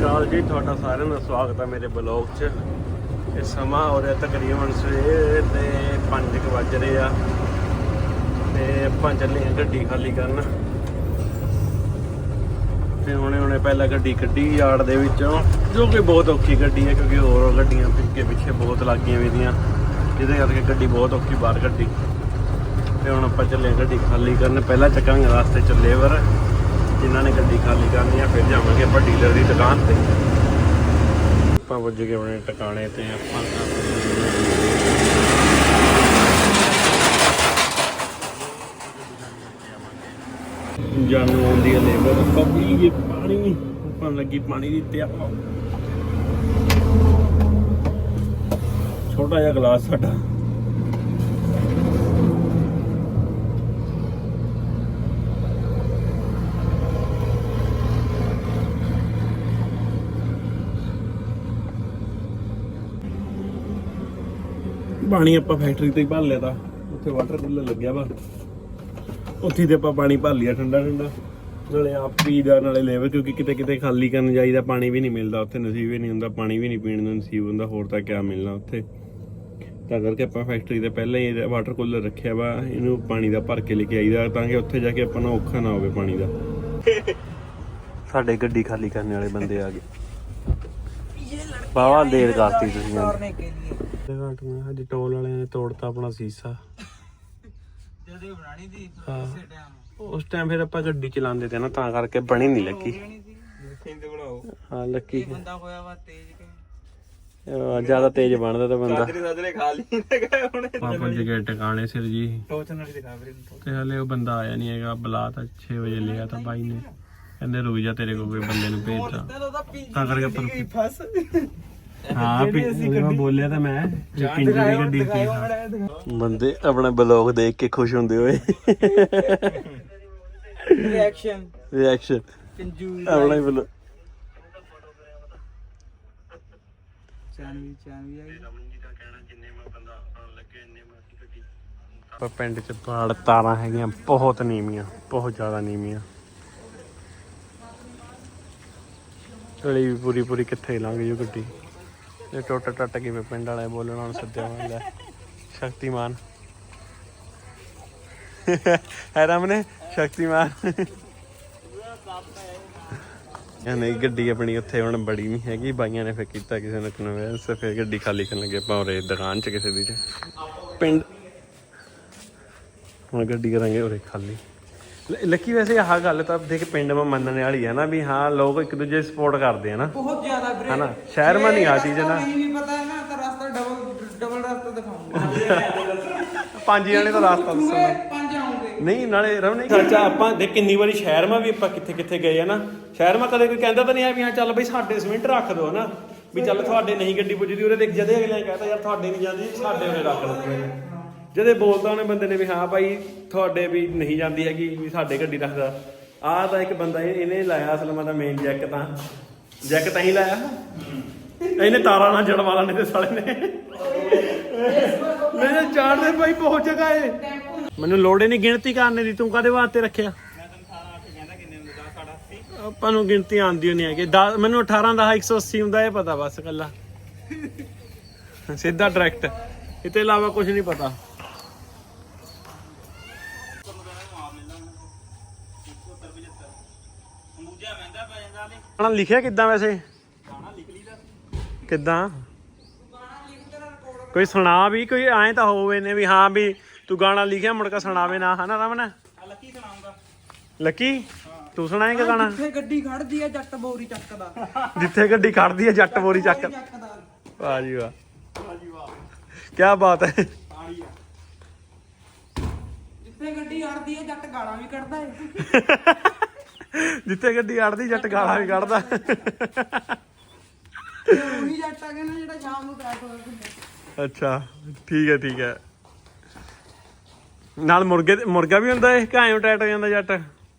ਅਕਾਲ ਜੀ, ਤੁਹਾਡਾ ਸਾਰਿਆਂ ਦਾ ਸਵਾਗਤ ਹੈ ਮੇਰੇ ਬਲੌਗ 'ਚ। ਇਹ ਸਮਾਂ ਹੋ ਰਿਹਾ ਤਕਰੀਬਨ ਸਵੇਰ ਦੇ 5 ਵੱਜ ਰਹੇ ਆ। ਤੇ ਆਪਾਂ ਚੱਲੇ ਆ ਗੱਡੀ ਖਾਲੀ ਕਰਨ। ਤੇ ਹੁਣੇ ਹੁਣੇ ਪਹਿਲਾਂ ਗੱਡੀ ਕੱਢੀ ਯਾਰਡ ਦੇ ਵਿੱਚੋਂ, ਜੋ ਕਿ ਬਹੁਤ ਔਖੀ ਗੱਡੀ ਹੈ, ਕਿਉਂਕਿ ਹੋਰ ਗੱਡੀਆਂ ਪਿੱਛੇ ਪਿੱਛੇ ਬਹੁਤ ਲੱਗੀਆਂ ਵੀਆਂ ਜਿਹਦੇ ਕਰਕੇ ਗੱਡੀ ਬਹੁਤ ਔਖੀ ਬਾਹਰ ਗੱਡੀ ਤੇ ਹੁਣ ਆਪਾਂ ਚੱਲੇ ਆ ਗੱਡੀ ਖਾਲੀ ਕਰਨ। ਪਹਿਲਾਂ ਚੱਕਾਂਗੇ ਰਸਤੇ 'ਚ ਲੇਬਰ। ਜਿਨ੍ਹਾਂ ਨੇ ਗੱਡੀ ਖਾਲੀ ਕਰਨੀ ਆ, ਫਿਰ ਜਾਵਾਂਗੇ ਆਪਾਂ ਡੀਲਰ ਦੀ ਦੁਕਾਨ ਤੇ। ਆਪਾਂ ਵੱਜ ਗਏ ਆਪਣੇ ਟਿਕਾਣੇ ਤੇ, ਆਪਾਂ ਜਾਨੂ ਆਉਂਦੀ ਹੈ ਲੇਬਰ, ਆਪਾਂ ਗਏ ਪਾਣੀ ਆਪਾਂ ਲੱਗੀ ਪਾਣੀ ਦੀ ਤੇ ਆਪਾਂ ਛੋਟਾ ਜਿਹਾ ਗਲਾਸ ਸਾਡਾ। ਪਾਣੀ ਆਪਾਂ ਫੈਕਟਰੀ ਤੇ ਹੀ ਭਰ ਲਿਆ ਤਾ। ਉੱਥੇ ਵਾਟਰ ਕੂਲਰ ਲੱਗਿਆ ਵਾ। ਉੱਥੇ ਤੇ ਆਪਾਂ ਪਾਣੀ ਭਰ ਲਿਆ ਠੰਡਾ ਠੰਡਾ। ਨਾਲੇ ਆਪ ਪੀਦਾ ਨਾਲੇ ਲੇਵਰ ਕਿਉਂਕਿ ਕਿਤੇ ਕਿਤੇ ਖਾਲੀ ਕਰਨ ਜਾਈਦਾ ਪਾਣੀ ਵੀ ਨਹੀਂ ਮਿਲਦਾ। ਉੱਥੇ ਨਸੀਬ ਹੀ ਨਹੀਂ ਹੁੰਦਾ, ਪਾਣੀ ਵੀ ਨਹੀਂ ਪੀਣ ਨੂੰ ਨਸੀਬ ਹੁੰਦਾ, ਹੋਰ ਤਾਂ ਕਿਆ ਮਿਲਣਾ ਉੱਥੇ। ਤਾਂ ਕਰਕੇ ਆਪਾਂ ਫੈਕਟਰੀ ਤੇ ਪਹਿਲਾਂ ਹੀ ਵਾਟਰ ਕੂਲਰ ਰੱਖਿਆ ਵਾ, ਇਹਨੂੰ ਪਾਣੀ ਦਾ ਭਰ ਕੇ ਲੈ ਕੇ ਆਈਦਾ, ਤਾਂ ਕਿ ਉੱਥੇ ਜਾ ਕੇ ਆਪਾਂ ਨੂੰ ਔਖਾ ਨਾ ਹੋਵੇ ਪਾਣੀ ਦਾ। ਸਾਡੇ ਗੱਡੀ ਖਾਲੀ ਕਰਨ ਵਾਲੇ ਬੰਦੇ ਆ ਗਏ। ਬਾਵਾ ਦੇਰ ਕਰਤੀ ਤੁਸੀਂ ਤੇ ਘਟ ਮੈਂ ਅੱਜ ਟੋਲ ਵਾਲਿਆਂ ਨੇ ਤੋੜਤਾ ਆਪਣਾ ਸੀਸਾ। ਜਦੋਂ ਬਣਾਣੀ ਦੀ ਉਸੇ ਟਾਈਮ ਉਸ ਟਾਈਮ ਫਿਰ ਆਪਾਂ ਗੱਡੀ ਚਲਾਉਂਦੇ ਤੇ ਨਾ ਤਾਂ ਕਰਕੇ ਬਣੀ ਨਹੀਂ ਲੱਗੀ ਜ਼ਿਆਦਾ ਤੇਜ਼ ਬਣਦਾ ਤਾਂ ਬੰਦਾ। ਸਾਜਰੇ ਸਾਜਰੇ ਖਾ ਲਈ ਜੀ ਸਿਰ ਜੀ। ਤੇ ਹਲੇ ਉਹ ਬੰਦਾ ਆਇਆ ਨਹੀਂ ਹੈਗਾ ਬੁਲਾ ਤਾਂ 6 ਵਜੇ ਲਿਆ ਤਾਂ ਬਾਈ ਨੇ। ਕਹਿੰਦੇ ਰੁਕ ਜਾ ਤੇਰੇ ਕੋਲ ਕੋਈ ਬੰਦੇ ਨੂੰ ਭੇਜਦਾ। ਤਾਂ ਕਰਕੇ ਫਸ। ਬੋਲਿਆ ਬੰਦੇ ਆਪਣੇ ਬਲੌਗ ਦੇਖ ਕੇ ਖੁਸ਼ ਹੁੰਦੇ ਹੋਏ। ਰਿਐਕਸ਼ਨ ਪਰ ਪਿੰਡ ਚ ਪਾੜ ਤਾਰਾਂ ਹੈਗੀਆਂ ਬਹੁਤ ਨੀਵੀਆਂ ਬਹੁਤ ਜ਼ਿਆਦਾ ਨੀਵੀਆਂ। ਗਲੀ ਵੀ ਪੂਰੀ ਪੂਰੀ ਕਿੱਥੇ ਲੰਘ ਜੂ ਗੱਡੀ। ਇਹ ਟੁੱਟ ਟੱਟ ਕੇ ਵੀ ਪਿੰਡ ਵਾਲੇ ਬੋਲਣ ਹੁਣ ਸੱਦਿਆ ਹੋਇਆ ਲੈ। ਸ਼ਕਤੀਮਾਨ। ਹੈ ਰਾਮਨੇ ਸ਼ਕਤੀਮਾਨ। ਇਹ ਨਹੀਂ, ਗੱਡੀ ਆਪਣੀ ਉੱਥੇ ਹੁਣ ਬੜੀ ਨਹੀਂ ਹੈਗੀ। ਬਾਈਆਂ ਨੇ ਫਿਰ ਕੀਤਾ ਕਿਸੇ ਨੂੰ ਕਨਵੈਂਸ ਫਿਰ ਗੱਡੀ ਖਾਲੀ ਕਰਨ ਲੱਗੇ ਆਪਾਂ ਉਰੇ ਦੁਕਾਨ ਚ ਕਿਸੇ ਦੀ ਚ ਪਿੰਡ ਹੁਣ ਗੱਡੀ ਕਰਾਂਗੇ ਉਰੇ ਖਾਲੀ। ਲੱਕੀ ਵੈਸੇ ਆਹ ਗੱਲ ਤਾਂ ਦੇਖ ਪਿੰਡ ਮੰਨਣ ਵਾਲੀ ਹੈ ਨਾ ਵੀ ਹਾਂ ਲੋਕ ਇੱਕ ਦੂਜੇ ਸਪੋਰਟ ਕਰਦੇ ਆ ਨਾ। ਬਹੁਤ ਜ਼ਿਆਦਾ ਵੀਰੇ। ਹਨਾ? ਸ਼ਹਿਰ ਮਾ ਆ ਚੀਜ਼ ਨਾ। ਨਹੀਂ ਵੀ ਪਤਾ ਹੈ ਨਾ ਤਾਂ ਰਸਤਾ ਡਬਲ ਡਬਲ ਰਸਤਾ ਦਿਖਾਉਂਗਾ। ਪੰਜ ਜਣੇ ਦਾ ਰਸਤਾ ਦੱਸਣਾ ਪੰਜ ਆਉਂਗੇ। ਨਹੀਂ ਨਾਲੇ ਰਵ ਨਹੀਂ ਚਾਚਾ ਆਪਾਂ ਦੇ ਕਿੰਨੀ ਵਾਰੀ ਸ਼ਹਿਰ ਮਾ ਵੀ ਆਪਾਂ ਕਿੱਥੇ ਕਿੱਥੇ ਗਏ ਆ ਨਾ। ਸ਼ਹਿਰ ਮਾ ਕਦੇ ਕੋਈ ਕਹਿੰਦਾ ਤਾਂ ਨਹੀਂ ਆ ਵੀ ਹਾਂ ਚੱਲ ਬਈ ਸਾਡੇ ਸਿਮੈਂਟ ਰੱਖ ਦੋ ਨਾ। ਵੀ ਚੱਲ ਤੁਹਾਡੇ ਨਹੀਂ ਗੱਡੀ ਪੁੱਜਦੀ ਉਹਦੇ ਦੇਖ ਜਦੇ ਅਗਲੇ ਕਹਿੰਦਾ ਯਾਰ ਤੁਹਾਡੇ ਨਹੀਂ ਜਾਂਦੀ ਸਾਡੇ ਉਹਨੇ ਰੱਖ ਦਿੱਤੀ ਜਦੇ ਬੋਲਦਾ ਉਹਨੇ ਬੰਦੇ ਨੇ ਵੀ ਹਾਂ ਭਾਈ ਤੁਹਾਡੇ ਵੀ ਨਹੀਂ ਜਾਂਦੀ ਹੈਗੀ ਵੀ ਸਾਡੇ ਗੱਡੀ ਰੱਖਦਾ। ਆਹ ਤਾਂ ਇੱਕ ਬੰਦਾ ਇਹ- ਇਹਨੇ ਲਾਇਆ ਅਸਲ ਮੈਂ ਤਾਂ ਮੇਨ ਜੈਕ ਤਾਂ। ਜੈਕ ਤਾਂ ਹੀ ਲਾਇਆ। ਇਹਨੇ ਤਾਰਾਂ ਨਾਲ ਜੜ ਵਾਲਾ ਨੇ ਤੇ ਸਾਲੇ ਨੇ। ਮੇਰੇ ਚਾੜਦੇ ਭਾਈ ਬਹੁਤ ਜਗ੍ਹਾ ਏ ਮੈਨੂੰ ਲੋੜ ਹੀ ਨਹੀਂ ਗਿਣਤੀ ਕਰਨੇ ਦੀ ਤੂੰ ਕਾਦੇ ਵਾਸਤੇ ਰੱਖਿਆ? ਆਪਾਂ ਨੂੰ ਗਿਣਤੀ ਆਉਂਦੀ ਨਹੀਂ ਹੈਗੀ। ਦਸ- ਮੈਨੂੰ 18 ਦਾ 180 ਹੁੰਦਾ ਇਹ ਪਤਾ ਬਸ ਕੱਲਾ ਸਿੱਧਾ ਡਾਇਰੈਕਟ ਇਹ ਤੋਂ ਇਲਾਵਾ ਕੁਝ ਨਹੀਂ ਪਤਾ। ਗਾਣਾ ਲਿਖਿਆ ਕਿੱਦਾਂ ਵੈਸੇ? ਕਿੱਦਾਂ? ਕੋਈ ਸੁਣਾ ਵੀ ਕੋਈ ਐਂ ਤਾਂ ਹੋਵੇ ਨੇ ਵੀ ਹਾਂ ਵੀ ਤੂੰ ਗਾਣਾ ਲਿਖਿਆ ਮੁੜ ਕੇ ਸੁਣਾਵੇ ਨਾ ਹਨਾ ਰਮਨ? Lucky ਸੁਣਾਉਂਗਾ Lucky? ਤੂੰ ਸੁਣਾਏਂਗਾ ਗਾਣਾ? ਜਿੱਥੇ ਗੱਡੀ ਖੜਦੀ ਆ ਜੱਟ ਬੋਰੀ ਚੱਕਦਾ। ਜਿੱਥੇ ਗੱਡੀ ਖੜਦੀ ਹੈ ਜੱਟ ਬੋਰੀ ਚੱਕ ਚੱਕਦਾ। ਵਾਹ ਜੀ ਵਾਹ। ਕੀ ਬਾਤ ਹੈ। ਜਿੱਥੇ ਗੱਡੀ ਅੜਦੀ ਆ ਜੱਟ ਗਾਲਾਂ ਵੀ ਕੱਢਦਾ ਏ। ਜਿੱਥੇ ਗੱਡੀ ਅੜਦੀ ਜੱਟ ਗਾਲਾਂ ਵੀ ਕੱਢਦਾ। ਤੇ ਉਹੀ ਜੱਟ ਆ ਗਿਆ ਨਾ ਜਿਹੜਾ ਸ਼ਾਮ ਨੂੰ ਹੋਇਆ ਘੁੰਮੇ ਅੱਛਾ ਠੀਕ ਹੈ ਠੀਕ ਹੈ। ਨਾਲ ਮੁਰਗੇ ਮੁਰਗਾ ਵੀ ਹੁੰਦਾ ਇਹ ਕਾਇਓ ਟੈਟ ਹੋ ਜਾਂਦਾ ਜੱਟ?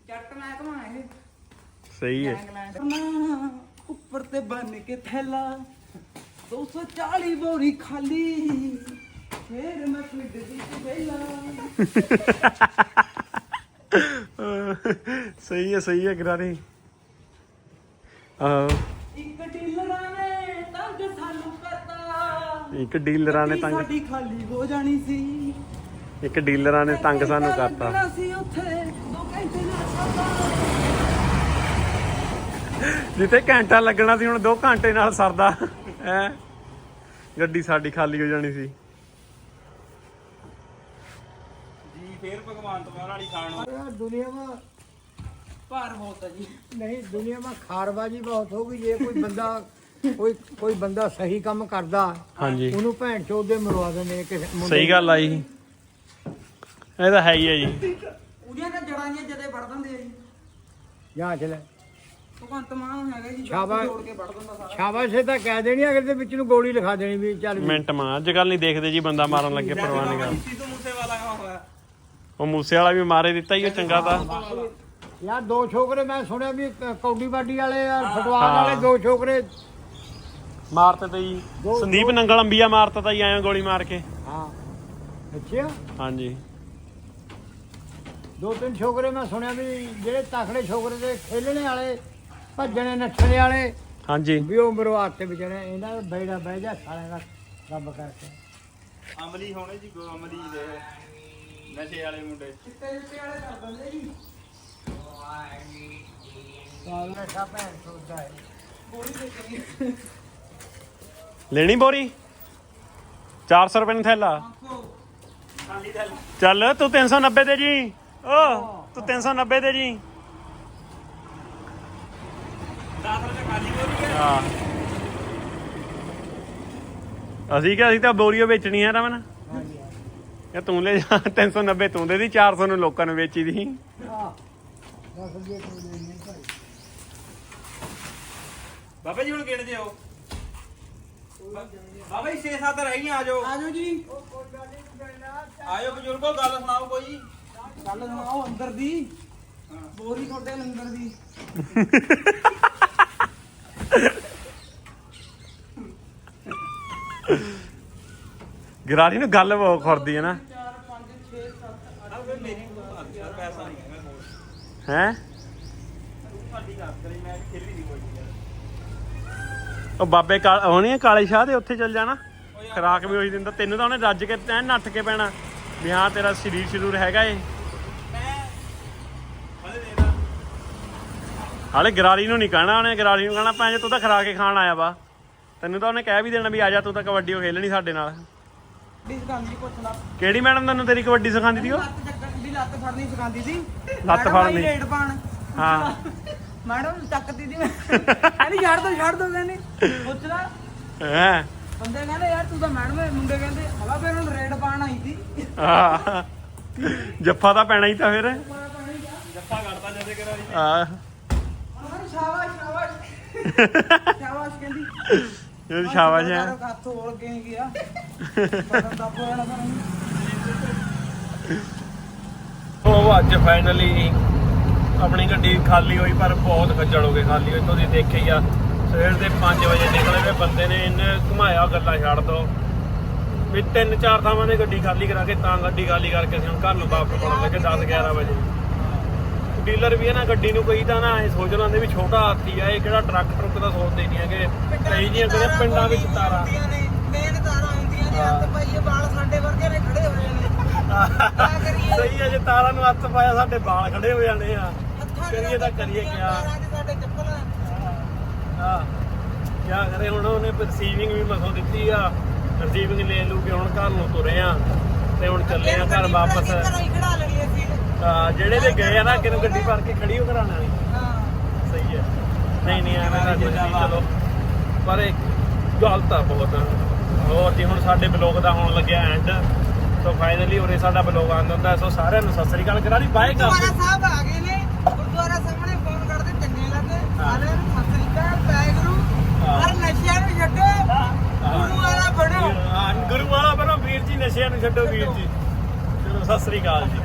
ਜੱਟ ਮੈਂ ਇਹ। ਸਹੀ ਹੈ। ਉੱਪਰ ਤੇ ਬੰਨ ਕੇ ਥੈਲਾ 240 ਬੋਰੀ ਖਾਲੀ। ਫੇਰ ਮੈਂ ਪਿੰਡ ਵਿੱਚ ਵੇਲਾ। ਸਹੀ ਹੈ ਸਹੀ ਹੈ ਗਰਾਨੀ ਆਹੋ। ਇੱਕ ਡੀਲਰਾਂ ਨੇ ਤੰਗ ਸਾਨੂੰ ਕਰਤਾ। ਇੱਕ ਡੀਲਰਾਂ ਨੇ ਤੰਗ ਸਾਡੀ ਖਾਲੀ ਹੋ ਜਾਣੀ ਸੀ। ਇੱਕ ਡੀਲਰਾਂ ਨੇ ਤੰਗ ਸਾਨੂੰ ਕਰਤਾ। ਜਿੱਥੇ ਘੰਟਾ ਲੱਗਣਾ ਸੀ ਹੁਣ 2 ਘੰਟੇ ਨਾਲ ਸਰਦਾ। ਹੈ? ਗੱਡੀ ਸਾਡੀ ਖਾਲੀ ਹੋ ਜਾਣੀ ਸੀ। ਜੀ ਫੇਰ ਭਗਵਾਨ ਤੁਹਾਰ ਵਾਲੀ ਖਾਣ ਦੁਨੀਆ ਮਾ ਭਾਰ ਬਹੁਤ ਹੈ ਜੀ नहीं दुनिया में खारबाजी बहुत होगी ये कोई बंदा कोई कोई बंदा सही काम करदा ਹਾਂਜੀ ਉਹਨੂੰ ਭੈਣ ਚੋਦ ਦੇ ਮਰਵਾ ਦਿੰਦੇ ਨੇ ਕਿਸੇ ਮੁੰਡੇ ਸਹੀ ਗੱਲ ਆਈ ਇਹ ਤਾਂ ਹੈ ਹੀ ਹੈ ਜੀ ਉਹਦੀਆਂ ਤਾਂ ਜੜਾਂ ਜੀਆਂ ਜਦੇ ਵੜ ਦਿੰਦੇ ਆ ਜੀ ਜਾਂ ਚਲੇ ਭਗਵੰਤ ਮਾਨ ਹੈਗਾ ਜੀ ਸ਼ਾਬਾਸ਼। ਜੋੜ ਕੇ ਵੜ ਦਿੰਦਾ ਸਾਰਾ ਸ਼ਾਬਾਸ਼ ਇਹ ਤਾਂ ਕਹਿ ਦੇਣੀ ਅਗਰ ਦੇ ਵਿੱਚ ਨੂੰ ਗੋਲੀ ਲਿਖਾ ਦੇਣੀ ਵੀ ਚੱਲ ਵੀ ਮਿੰਟ ਮਾਂ ਅੱਜ ਕੱਲ ਨਹੀਂ ਦੇਖਦੇ ਜੀ ਬੰਦਾ ਮਾਰਨ ਲੱਗੇ ਪਰਵਾਹ ਨਹੀਂ ਕਰ ਸਿੱਧੂ ਮੂਸੇ ਵਾਲਾ ਹੋਇਆ ਉਹ ਮੂਸੇ ਵਾਲਾ ਵੀ ਮਾਰੇ ਦਿੱਤਾ ਹੀ ਉਹ ਚੰਗਾ ਤਾਂ ਯਾਰ ਦੋ ਛੋਕਰੇ ਮੈਂ ਸੁਣਿਆ ਵੀ ਕ- ਕੌਡੀ ਬਾਡੀ ਵਾਲੇ ਆ ਫਟਵਾਲ ਹਾਂ। ਵਾਲੇ ਦੋ ਛੋਕਰੇ। ਮਾਰਤੇ ਤੇ ਜੀ। ਸੰਦੀਪ ਨੰਗਲ ਅੰਬੀਆ ਮਾਰਤਾ ਤਾਂ ਜੀ ਐਂ ਗੋਲੀ ਮਾਰ ਕੇ। ਹਾਂ। ਅੱਛਾ। ਹਾਂਜੀ। ਦੋ ਤਿੰਨ ਛੋਕਰੇ ਮੈਂ ਸੁਣਿਆ ਵੀ ਜਿਹੜੇ ਤਕੜੇ ਛੋਕਰੇ ਦੇ ਖੇਲਣੇ ਵਾਲੇ ਭੱਜਣੇ ਨੱਠਣੇ ਵਾਲੇ ਹਾਂਜੀ। ਵੀ ਉਹ ਮਰਵਾਤੇ ਵਿਚਾਰੇ ਇਹਨਾਂ ਦਾ ਬੈੜਾ ਬਹਿ ਜਾ ਸਾਲਿਆਂ ਦਾ ਰੱਬ ਕਰਕੇ। ਅਮਲੀ ਹੋਣੇ ਜੀ ਗੋ ਅਮਲੀ ਦੇ ਨਸ਼ੇ ਵਾਲੇ ਮੁੰਡੇ। ਚਿੱਟੇ ਚਿੱਟੇ ਵਾਲੇ ਕਰ ਦਿੰਦੇ ਜੀ ਲੈਣੀ ਬੋਰੀ? 400 ਰੁਪਏ ਨੂੰ ਥੈਲਾ। ਚੱਲ ਤੂੰ 390 ਦੇ ਜੀ। ਓ ਤੂੰ 390 ਦੇ ਜੀ। 10 ਰੁਪਏ ਖਾਲੀ ਬੋਲੀ ਹੈ। ਹਾਂ ਅਸੀਂ ਕਿ ਅਸੀਂ ਤਾਂ ਬੋਰੀਓ ਵੇਚਣੀ ਹੈ ਰਮਨ। ਇਹ ਤੂੰ ਲੈ ਜਾ 390 ਤੂੰ ਦੇ ਦੀ 400 ਨੂੰ ਲੋਕਾਂ ਨੂੰ ਵੇਚੀ ਦੀ ਆ ਦਸ ਰੁਪਏ ਕੋਈ ਦੇ ਨਹੀਂ ਭਾਈ ਬਾਬਾ ਜੀ ਹੁਣ ਗਿਣ ਜਿਓ ਬਾਬਾ ਜੀ 6-7 ਰਹੀਆਂ ਆ ਜਾਓ ਆਜੋ ਜੀ। ਆਇਓ ਬਜ਼ੁਰਗੋ ਗੱਲ ਸੁਣਾਓ ਕੋਈ। ਗੱਲ ਸੁਣਾਓ ਅੰਦਰ ਦੀ। ਬੋਰੀ ਤੁਹਾਡੇ ਲੰਗਰ ਦੀ। ਗਰਾਰੀ ਨੂੰ ਗੱਲ ਬਹੁਤ ਖੁਰਦੀ ਹੈ ਨਾ 4 5 6 7 ਆ ਫਿਰ ਮੇਰੀ ਯਾਰ ਪੈਸਾ ਨਹੀਂ ਹੈਗਾ ਹੋਰ ਹੈ? ਉਹ ਬਾਬੇ ਕਾਲ ਹੋਣੀ ਕਾਲੇ ਸ਼ਾਹ ਦੇ ਉੱਥੇ ਚੱਲ ਜਾਣਾ। ਖਰਾਕ ਵੀ ਉਹੀ ਦਿੰਦਾ। ਤੈਨੂੰ ਤਾਂ ਉਹਨੇ ਰੱਜ ਕੇ ਐਨ ਨੱਠ ਕੇ ਪੈਣਾ ਵੀ ਹਾਂ ਤੇਰਾ ਸਰੀਰ ਸ਼ਰੂਰ ਹੈਗਾ ਏ। ਹਲੇ ਗਰਾਰੀ ਨੂੰ ਨਹੀਂ ਕਹਿਣਾ ਉਹਨੇ ਗਰਾਰੀ ਨੂੰ ਕਹਿਣਾ ਪੈਂਜ ਤੂੰ ਤਾਂ ਖਰਾ ਕੇ ਖਾਣ ਆਇਆ ਵਾ। ਤੈਨੂੰ ਤਾਂ ਉਹਨੇ ਕਹਿ ਵੀ ਦੇਣਾ ਵੀ ਆ ਜਾ ਤੂੰ ਤਾਂ ਕਬੱਡੀ ਉਹ ਖੇਲਣੀ ਸਾਡੇ ਨਾਲ। ਦੀ ਕਿਹੜੀ ਮੈਡਮ ਤੈਨੂੰ ਤੇਰੀ ਕਬੱਡੀ ਸਿਖਾਉਂਦੀ ਸੀ ਉਹ? ਦੀ ਲੱਤ ਫੜਨੀ ਸਿਖਾਉਂਦੀ ਸੀ। ਲੱਤ ਫੜਨੀ। ਰੇਡ ਪਾਣ ਹਾਂ। ਮੈਡਮ ਚੱਕਦੀ ਸੀ ਕਹਿੰਦੀ ਛੱਡ ਦੋ ਛੱਡ ਦੋ ਕਹਿੰਦੀ। ਪੁੱਛ ਲਾ। ਹੈ। ਬੰਦੇ ਕਹਿੰਦੇ ਯਾਰ ਤੂੰ ਤਾਂ ਮੈਡਮ ਹੈ। ਮੁੰਡੇ ਕਹਿੰਦੇ ਹਵਾ ਫਿਰ ਹੁਣ ਰੇਡ ਪਾਣ ਆਈ ਸੀ। ਆ ਜੱਫਾ ਤਾਂ ਪੈਣਾ ਹੀ ਤਾਂ ਫਿਰ। ਜੱਫਾ ਕੱਢਦਾ ਜਦੇ ਕਰਾ ਰਹੀ ਆ ਹਾਂ ਸ਼ਾਬਾਸ਼ ਸ਼ਾਬਾਸ਼। ਸ਼ਾਬਾਸ਼ ਕਹਿੰਦੀ। ਇਹ ਸ਼ਾਬਾਸ਼ ਹੈ। ਹੱਥ ਹੋਲ ਕੇ ਗਿਆ? ਪਤਾ ਦਾ ਪੋਣਾ ਉਹ ਅੱਜ ਫਾਈਨਲੀ ਆਪਣੀ ਗੱਡੀ ਖਾਲੀ ਹੋਈ ਪਰ ਬਹੁਤ ਖੱਜਲ ਹੋ ਗਏ ਖਾਲੀ ਹੋਈ ਤੁਸੀਂ ਦੇਖਿਆ ਹੀ ਆ ਸਵੇਰ ਦੇ 5 ਵਜੇ ਨਿਕਲੇ ਵੇ ਬੰਦੇ ਨੇ ਇਹਨੇ ਘੁਮਾਇਆ ਗੱਲਾਂ ਛੱਡ ਦੋ। ਵੀ ਤਿੰਨ ਚਾਰ ਥਾਵਾਂ ਤੇ ਗੱਡੀ ਖਾਲੀ ਕਰਾ ਕੇ ਤਾਂ ਗੱਡੀ ਖਾਲੀ ਕਰਕੇ ਅਸੀਂ ਹੁਣ ਘਰ ਨੂੰ ਵਾਪਸ ਮੁੜਨ ਲੱਗੇ 10 11 ਵਜੇ। ਡੀਲਰ ਵੀ ਹੈ ਨਾ ਗੱਡੀ ਨੂੰ ਕਈ ਤਾਂ ਨਾ ਇਹ ਸੋਚ ਲੈਂਦੇ ਵੀ ਛੋਟਾ ਹਾਥੀ ਆ ਇਹ ਕਿਹੜਾ ਟਰੱਕ ਟਰੁੱਕ ਦਾ ਸੋਚਦੇ ਨਹੀਂ ਹੈਗੇ। ਕਈ ਜੀਆਂ ਕਿਹੜੇ ਪਿੰਡਾਂ ਵਿੱਚ ਤਾਰਾਂ। ਮੇਨ ਤਾਰਾਂ ਹੁੰਦੀਆਂ ਨੇ ਹੱਥ ਪਾਈਏ ਵਾਲ ਸਾਡੇ ਵਰਗੇ ਨੇ ਖੜੇ ਹੋਏ ਕਰੀਏ ਸਹੀ ਹੈ ਜੇ ਤਾਰਾਂ ਨੂੰ ਹੱਥ ਪਾਇਆ ਸਾਡੇ ਵਾਲ ਖੜੇ ਹੋ ਜਾਣੇ ਆ। ਕਰੀਏ ਤਾਂ ਕਰੀਏ ਕਿਆ। ਸਾਡੇ ਚੱਪਲ। ਹਾਂ। ਕਿਆ ਕਰੇ ਹੁਣ ਉਹਨੇ ਰਿਸੀਵਿੰਗ ਵੀ ਮਸੋਂ ਦਿੱਤੀ ਆ। ਰਿਸੀਵਿੰਗ ਲੈ ਲੂ ਕੇ ਹੁਣ ਘਰ ਨੂੰ ਤੁਰੇ ਆ। ਤੇ ਹੁਣ ਚੱਲੇ ਆ ਘਰ ਵਾਪਸ। ਹੀ ਜਿਹੜੇ ਦੇ ਗਏ ਆ ਨਾ ਅੱਗੇ ਨੂੰ ਗੱਡੀ ਭਰ ਕੇ ਖੜੀ ਹੋ ਕਰਾਣਾ ਵਾਲੀ। ਹਾਂ। ਸਹੀ ਹੈ ਨਹੀਂ ਨਹੀਂ ਐਵੇਂ ਤਾਂ ਕੁਝ ਨਹੀਂ ਚਲੋ। ਪਰ ਇੱਕ ਗੱਲ ਤਾਂ ਬਹੁਤ। ਆ। ਹੋਰ ਜੀ ਹੁਣ ਸਾਡੇ ਬਲੌਗ ਦਾ ਹੋਣ ਲੱਗਿਆ ਐਂਡ ਸੋ ਫਾਈਨਲੀ ਉਰੇ ਸਾਡਾ ਬਲੌਗ ਆਉਂਦਾ ਹੁੰਦਾ ਸੋ ਸਾਰਿਆਂ ਨੂੰ ਸਤਿ ਸ੍ਰੀ ਅਕਾਲ। ਕਰਾ ਦੀ ਬਾਏ ਕਰ। ਗੁਰਦੁਆਰਾ ਸਾਹਿਬ ਆ ਗਏ ਨੇ। ਗੁਰਦੁਆਰਾ ਸਾਹਮਣੇ ਫੋਨ ਕਰਦੇ ਚੰਗੇ ਲੱਗੇ ਸਾਰਿਆਂ ਨੂੰ ਸਤਿ ਸ੍ਰੀ ਅਕਾਲ ਪੈਗਰੂ ਹਰ ਨਸ਼ਿਆਂ ਨੂੰ ਛੱਡੋ। ਗੁਰੂ ਵਾਲਾ ਬਣੋ ਹਾਂ, ਗੁਰੂ ਵਾਲਾ ਬਣੋ ਵੀਰ ਜੀ ਨਸ਼ਿਆਂ ਨੂੰ ਛੱਡੋ ਵੀਰ ਜੀ। ਚਲੋ ਸਤਿ ਸ੍ਰੀ ਅਕਾਲ ਜੀ।